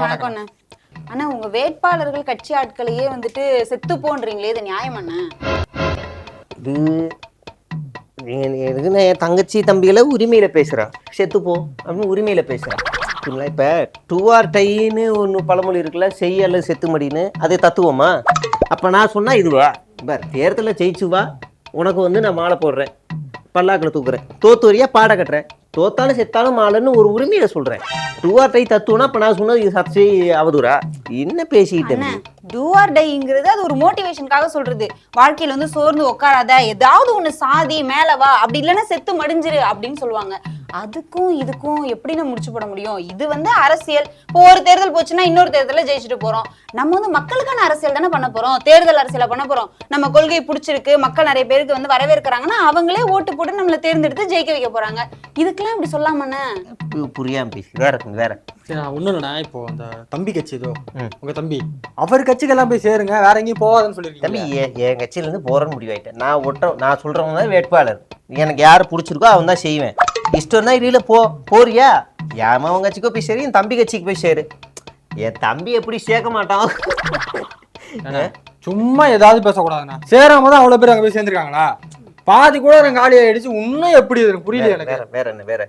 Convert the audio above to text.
வணக்கம். அண்ணா அண்ணா உங்க வேட்பாளர்கள் கட்சி ஆட்களையே வந்துட்டு செத்து போன்றீங்களே இது நியாயம் அண்ணா? இது எ- எனக்கு நான் என் தங்கச்சி தம்பிகளை உரிமையில் பேசுகிறேன் செத்துப்போ அப்படின்னு உரிமையில் பேசுகிறேன் இப்போ டூ ஆர் டைன்னு ஒன்று பழமொழி இருக்குல்ல செய் அல்லது செத்து மடின்னு அது தத்துவமா? அப்போ நான் சொன்னால் இதுவா பார் தேர்தலில் ஜெயிச்சு வா. உனக்கு வந்து நான் மாலை போடுறேன். பல்லாக்கில் தூக்குறேன். தோத்து வரியா பாட கட்டுறேன். தோத்தாலும் செத்தாலும் மாலைன்னு ஒரு உரிமையில சொல்கிறேன் டூ ஆர் டை தத்துவம்னா இப்போ நான் சொன்னது சர்ச்சை அவதூறா? என்ன பேசிக்கிட்டு அண்ணா டூ ஆர் டைங்கிறது அது ஒரு மோட்டிவேஷனுக்காக சொல்றது. வாழ்க்கையில வந்து சோர்ந்து உட்காராத ஏதாவது ஒண்ணு சாதி மேல வா அப்படி இல்லைன்னா செத்து மடிஞ்சிரு அப்படின்னு சொல்லுவாங்க. அதுக்கும் இதுக்கும் எப்படி நம்ம முடிச்சு போட முடியும்? இது வந்து அரசியல். இப்போ ஒரு தேர்தல் போச்சுன்னா இன்னொரு தேர்தலில் ஜெயிச்சுட்டு போறோம். நம்ம வந்து மக்களுக்கான அரசியல் தானே பண்ண போறோம்? தேர்தல் அரசியலை பண்ண போறோம். நம்ம கொள்கை பிடிச்சிருக்கு மக்கள் நிறைய பேருக்கு வந்து வரவேற்கிறாங்கன்னா அவங்களே ஓட்டு போட்டு நம்மளை தேர்ந்தெடுத்து ஜெயிக்க வைக்க போறாங்க. இதுக்கெல்லாம் இப்படி சொல்லாமண்ணே? புரியாம பேசி வேற வேற. சரி நான் ஒண்ணு இல்லைண்ணா. இப்போ அந்த தம்பி கட்சி ஏதோ. உங்க தம்பி அவர் கட்சிக்கெல்லாம் போய் சேருங்க வேற எங்கேயும் போகாதுன்னு தம்பி சொல்லிருக்கீங்க என் என் கட்சியிலேருந்து போகிறேன்னு முடிவாயிட்டேன் நான் ஒட்ட நான் சொல்கிறவங்க தான் வேட்பாளர். எனக்கு யார் பிடிச்சிருக்கோ அவன் தான் செய்வேன். இஷ்டம் தான் இடையில போ போறியா? ஏன் அவன் கட்சிக்கோ போய் சரி என் தம்பி கட்சிக்கு போய் சேரு. என் தம்பி எப்படி சேர்க்க மாட்டான்? சும்மா ஏதாவது பேசக்கூடாதுண்ணா. சேராம தான் அவ்வளவு பேர் அங்க போய் சேர்ந்திருக்காங்களா? பாதி கூட எனக்கு காலி ஆயிடுச்சு இன்னும் எப்படி புரியல எனக்கு. வேற வேற என்ன வேற.